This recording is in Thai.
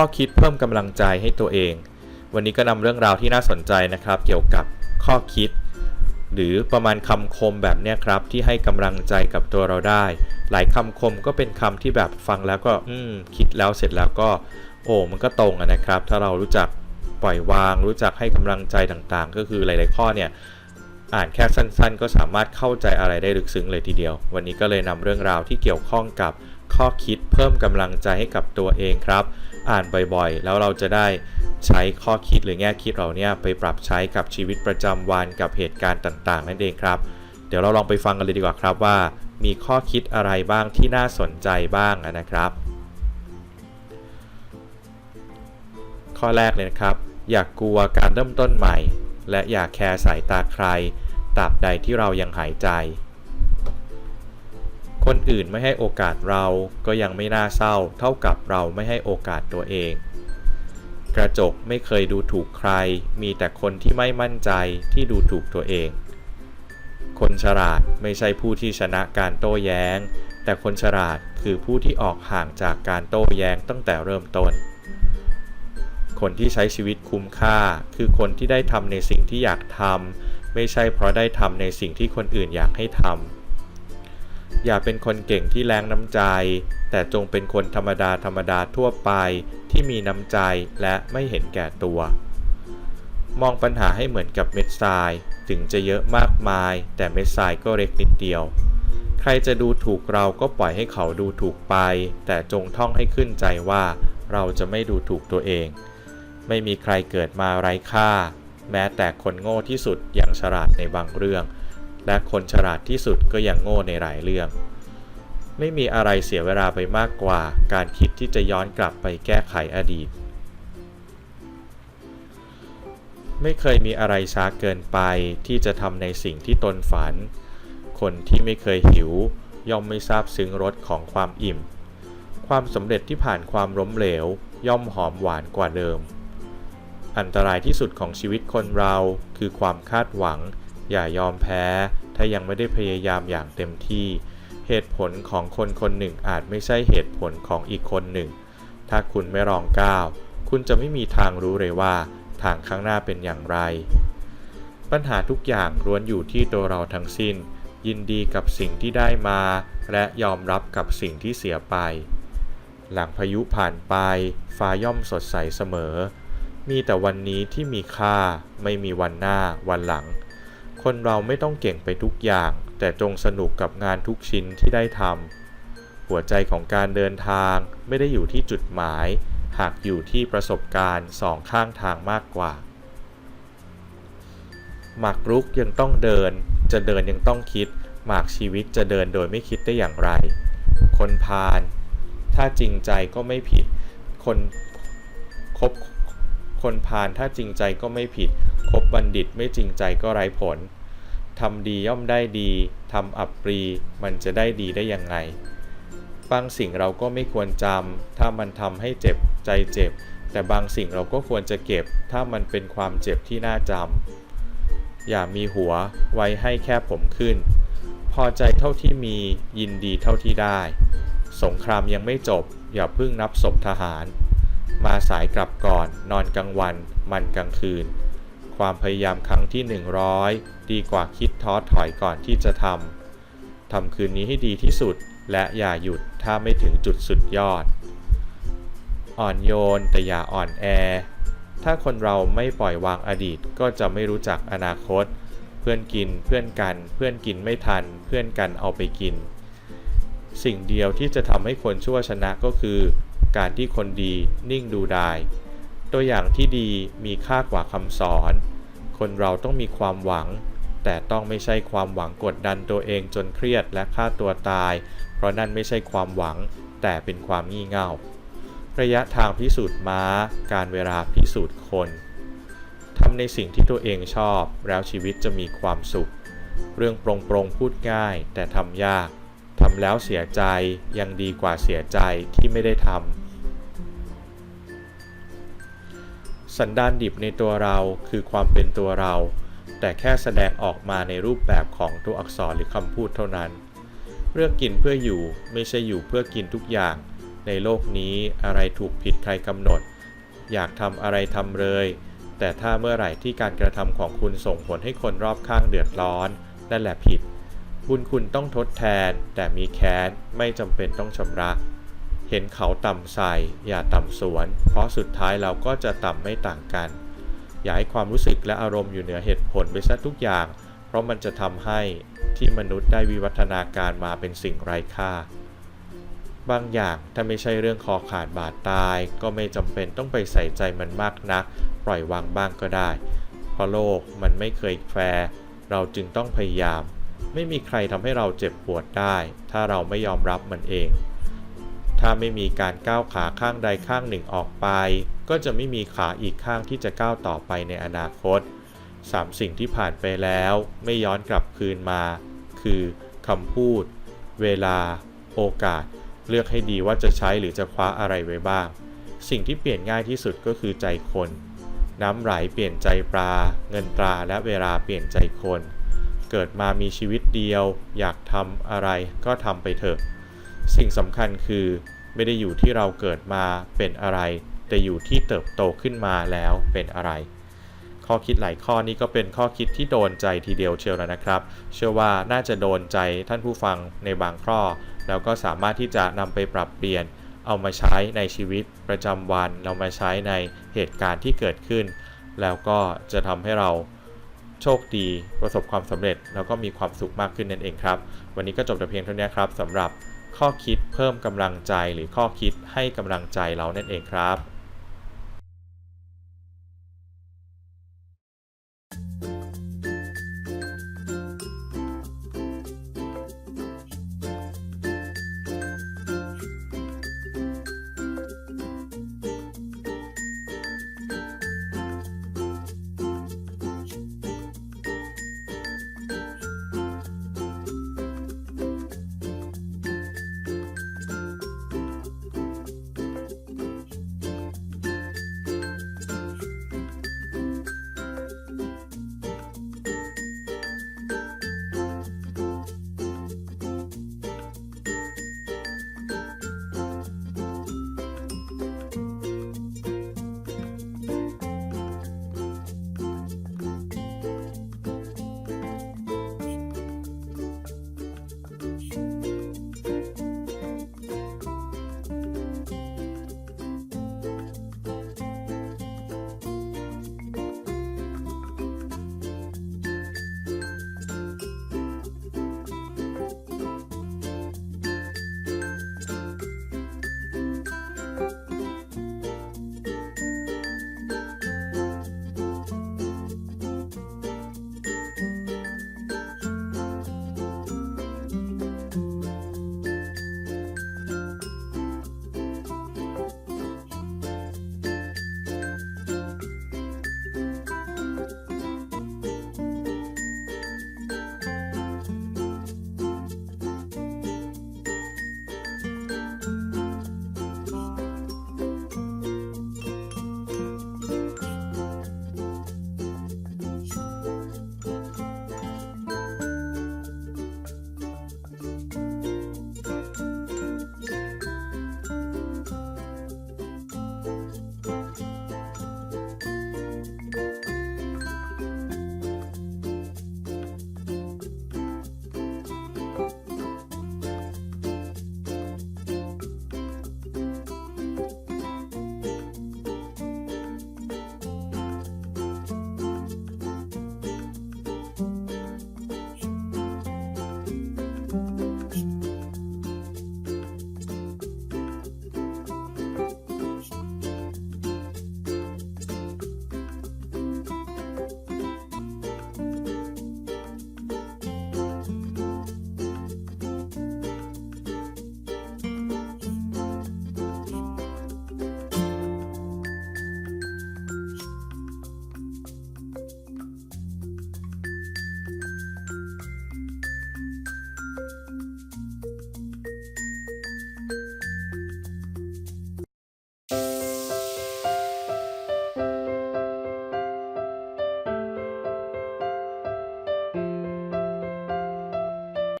ข้อคิดเพิ่มกำลังใจให้ตัวเอง วันนี้ก็นำเรื่องราวที่น่าสนใจนะครับ เกี่ยวกับข้อคิด หรือประมาณคำคมแบบนี้ครับ ที่ให้กำลังใจกับตัวเราได้ หลายคำคมก็เป็นคำที่แบบฟังแล้วก็อืมคิดแล้วเสร็จแล้วก็ โอ้มันก็ตรงนะครับ ถ้าเรารู้จักปล่อยวาง รู้จักให้กำลังใจต่างๆ ก็คือหลาย ๆ ข้อเนี่ยอ่านแค่สั้นๆ ก็สามารถเข้าใจอะไรได้ลึกซึ้งเลยทีเดียว วันนี้ก็เลยนำเรื่องราวที่เกี่ยวข้องกับ ข้อคิดเพิ่มกำลังใจให้กับตัวเองครับ อ่านบ่อยๆ แล้วเราจะได้ใช้ข้อคิดหรือแง่คิดเราเนี่ยไปปรับใช้กับชีวิตประจำวันกับเหตุการณ์ต่างๆ นั่นเองครับ เดี๋ยวเราลองไปฟังกันเลยดีกว่าครับว่า มีข้อคิดอะไรบ้างที่น่าสนใจบ้างนะครับ ข้อแรกเลยนะครับ อย่ากกลัวการเริ่มต้นใหม่ และอย่าแคร์สายตาใครตราบใดที่เรายังหายใจ คนอื่นไม่ให้โอกาสเราก็ยังไม่น่าเศร้า เท่ากับเราไม่ให้โอกาสตัวเอง กระจกไม่เคยดูถูกใคร มีแต่คนที่ไม่มั่นใจที่ดูถูกตัวเอง คนฉลาดไม่ใช่ผู้ที่ชนะการโต้แย้ง แต่คนฉลาดคือผู้ที่ออกห่างจากการโต้แย้งตั้งแต่เริ่มต้น คนที่ใช้ชีวิตคุ้มค่า คือคนที่ได้ทำในสิ่งที่อยากทำไม่ใช่เพราะได้ทำในสิ่งที่คนอื่นอยากให้ทำ อย่าเป็นคนเก่งที่แรงน้ำใจ แต่จงเป็นคนธรรมดาธรรมดาทั่วไปที่มีน้ำใจและไม่เห็นแก่ตัว มองปัญหาให้เหมือนกับเม็ดทราย ถึงจะเยอะมากมาย แต่เม็ดทรายก็เล็กนิดเดียว ใครจะดูถูกเราก็ปล่อยให้เขาดูถูกไป แต่จงท่องให้ขึ้นใจว่า เราจะไม่ดูถูกตัวเอง ไม่มีใครเกิดมาไร้ค่า แม้แต่คนโง่ที่สุดยังฉลาดในบางเรื่อง และคนฉลาดที่สุดก็ยังโง่ในหลายเรื่อง ไม่มีอะไรเสียเวลาไปมากกว่า การคิดที่จะย้อนกลับไปแก้ไขอดีต ไม่เคยมีอะไรช้าเกินไปที่จะทำในสิ่งที่ตนฝัน คนที่ไม่เคยหิว ย่อมไม่ทราบซึ้งรสของความอิ่ม ความสำเร็จที่ผ่านความล้มเหลว ย่อมหอมหวานกว่าเดิม อันตรายที่สุดของชีวิตคนเราคือความคาดหวัง อย่ายอมแพ้ ถ้ายังไม่ได้พยายามอย่างเต็มที่ เหตุผลของคนคนหนึ่งอาจไม่ใช่เหตุผลของอีกคนหนึ่ง ถ้าคุณไม่ลองก้าว คุณจะไม่มีทางรู้เลยว่า ทางข้างหน้าเป็นอย่างไร ปัญหาทุกอย่างล้วนอยู่ที่ตัวเราทั้งสิ้น ยินดีกับสิ่งที่ได้มา และยอมรับกับสิ่งที่เสียไป หลังพายุผ่านไป ฟ้าย่อมสดใสเสมอ มีแต่วันนี้ที่มีค่า ไม่มีวันหน้า วันหลัง คนเราไม่ต้องเก่งไปทุกอย่าง แต่จงสนุกกับงานทุกชิ้นที่ได้ทำหัวใจของการเดินทางไม่ได้อยู่ที่จุดหมาย หากอยู่ที่ประสบการณ์สองข้างทางมากกว่า หมากรุกยังต้องเดิน จะเดินยังต้องคิด หมากชีวิตจะเดินโดยไม่คิดได้อย่างไร คนพาลถ้าจริงใจก็ไม่ผิด คนคบ คนพาลถ้าจริงใจก็ไม่ผิด คบบัณฑิตไม่จริงใจก็ไร้ผลทำดีย่อมได้ดีทำอับปรีมันจะได้ดีได้ยังไง บางสิ่งเราก็ไม่ควรจำถ้ามันทำให้เจ็บใจเจ็บ แต่บางสิ่งเราก็ควรจะเก็บ ถ้ามันเป็นความเจ็บที่น่าจำอย่ามีหัวไว้ให้แค่ผมขึ้น พอใจเท่าที่มียินดีเท่าที่ได้ สงครามยังไม่จบ อย่าเพิ่งนับศพทหาร มาสายกลับก่อน นอนกลางวัน มันกลางคืน ความพยายามครั้งที่ 100 ดีกว่าคิดท้อถอยก่อนที่จะทำ ทำคืนนี้ให้ดีที่สุด และอย่าหยุดถ้าไม่ถึงจุดสุดยอด อ่อนโยนแต่อย่าอ่อนแอ ถ้าคนเราไม่ปล่อยวางอดีตก็จะไม่รู้จักอนาคต เพื่อนกินเพื่อนกัน เพื่อนกินไม่ทัน เพื่อนกันเอาไปกิน สิ่งเดียวที่จะทำให้คนชั่วชนะก็คือ การที่คนดีนิ่งดูได้ตัวอย่างที่ดีมีค่ากว่าคำสอน คนเราต้องมีความหวัง แต่ต้องไม่ใช่ความหวังกดดันตัวเองจนเครียดและฆ่าตัวตาย เพราะนั่นไม่ใช่ความหวัง แต่เป็นความงี่เง่า ระยะทางพิสูจน์ม้า การเวลาพิสูจน์คนทำในสิ่งที่ตัวเองชอบ แล้วชีวิตจะมีความสุข เรื่องปรงปรงๆพูดง่าย แต่ทำยากทำแล้วเสียใจยังดีกว่าเสียใจที่ไม่ได้ทำ สันดานดิบในตัวเราคือความเป็นตัวเรา แต่แค่แสดงออกมาในรูปแบบของตัวอักษรหรือคำพูดเท่านั้น เลือกกินเพื่ออยู่ไม่ใช่อยู่เพื่อกินทุกอย่าง ในโลกนี้อะไรถูกผิดใครกำหนด อยากทำอะไรทำเลย แต่ถ้าเมื่อไหร่ที่การกระทำของคุณส่งผลให้คนรอบข้างเดือดร้อน นั่นแหละผิด บุญคุณต้องทดแทน แต่มีแค้นไม่จำเป็นต้องชำระ เห็นเขาต่ำใส่อย่าต่ำสวน เพราะสุดท้ายเราก็จะต่ำไม่ต่างกัน อย่าให้ความรู้สึกและอารมณ์อยู่เหนือเหตุผลไปซะทุกอย่าง เพราะมันจะทำให้ที่มนุษย์ได้วิวัฒนาการมาเป็นสิ่งไร้ค่า บางอย่างถ้าไม่ใช่เรื่องคอขาดบาดตาย ก็ไม่จำเป็นต้องไปใส่ใจมันมากนัก ปล่อยวางบ้างก็ได้ เพราะโลกมันไม่เคยแฟร์เราจึงต้องพยายาม ไม่มีใครทำให้เราเจ็บปวดได้ ถ้าเราไม่ยอมรับมันเอง ถ้าไม่มีการก้าวขาข้างใดข้างหนึ่งออกไป ก็จะไม่มีขาอีกข้างที่จะก้าวต่อไปในอนาคตสามสิ่งที่ผ่านไปแล้วไม่ย้อนกลับคืนมา คือคำพูด เวลา โอกาส เลือกให้ดีว่าจะใช้หรือจะคว้าอะไรไว้บ้าง สิ่งที่เปลี่ยนง่ายที่สุดก็คือใจคน น้ำไหลเปลี่ยนใจปลา เงินตราและเวลาเปลี่ยนใจคน เกิดมามีชีวิตเดียว อยากทำอะไรก็ทำไปเถอะ สิ่งสำคัญคือ ไม่ได้อยู่ที่เราเกิดมาเป็นอะไร แต่อยู่ที่เติบโตขึ้นมาแล้วเป็นอะไร ข้อคิดหลายข้อนี้ก็เป็นข้อคิดที่โดนใจทีเดียวเชียวแล้วนะครับ เชื่อว่าน่าจะโดนใจท่านผู้ฟังในบางข้อ แล้วก็สามารถที่จะนำไปปรับเปลี่ยน เอามาใช้ในชีวิตประจำวันเรามาใช้ในเหตุการณ์ที่เกิดขึ้น แล้วก็จะทำให้เราโชคดีประสบความสำเร็จ แล้วก็มีความสุขมากขึ้นนั่นเองครับ วันนี้ก็จบแต่เพียงเท่านี้ครับสำหรับ ข้อคิดเพิ่มกำลังใจหรือข้อคิดให้กำลังใจเรานั่นเองครับ